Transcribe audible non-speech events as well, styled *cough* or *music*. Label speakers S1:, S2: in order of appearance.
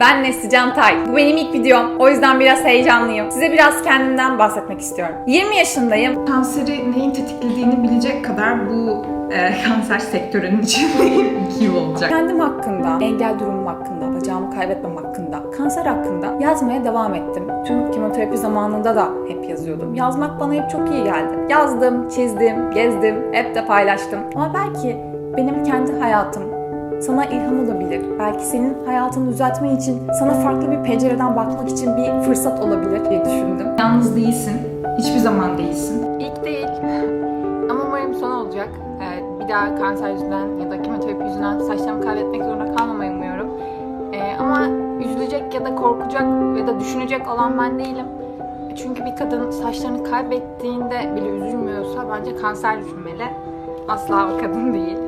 S1: Ben Neslican Tay. Bu benim ilk videom. O yüzden biraz heyecanlıyım. Size biraz kendimden bahsetmek istiyorum. 20 yaşındayım.
S2: Kanseri neyin tetiklediğini bilecek kadar bu e, *laughs* kanser sektörünün içinde *laughs* iki yıl olacak.
S1: Kendim hakkında, engel durumum hakkında, bacağımı kaybetmem hakkında, kanser hakkında yazmaya devam ettim. Tüm kemoterapi zamanında da hep yazıyordum. Yazmak bana hep çok iyi geldi. Yazdım, çizdim, gezdim, hep de paylaştım. Ama belki benim kendi hayatım sana ilham olabilir. Belki senin hayatını düzeltmen için sana farklı bir pencereden bakmak için bir fırsat olabilir diye düşündüm.
S2: Yalnız değilsin. Hiçbir zaman değilsin.
S3: İlk değil. Ama umarım son olacak. Ee, bir daha kanser yüzünden ya da kemoterapi yüzünden saçlarımı kaybetmek zorunda kalmamayı umuyorum. Ee, ama üzülecek ya da korkacak ya da düşünecek olan ben değilim. Çünkü bir kadın saçlarını kaybettiğinde bile üzülmüyorsa bence kanser düşünmeli. Asla o kadın değil.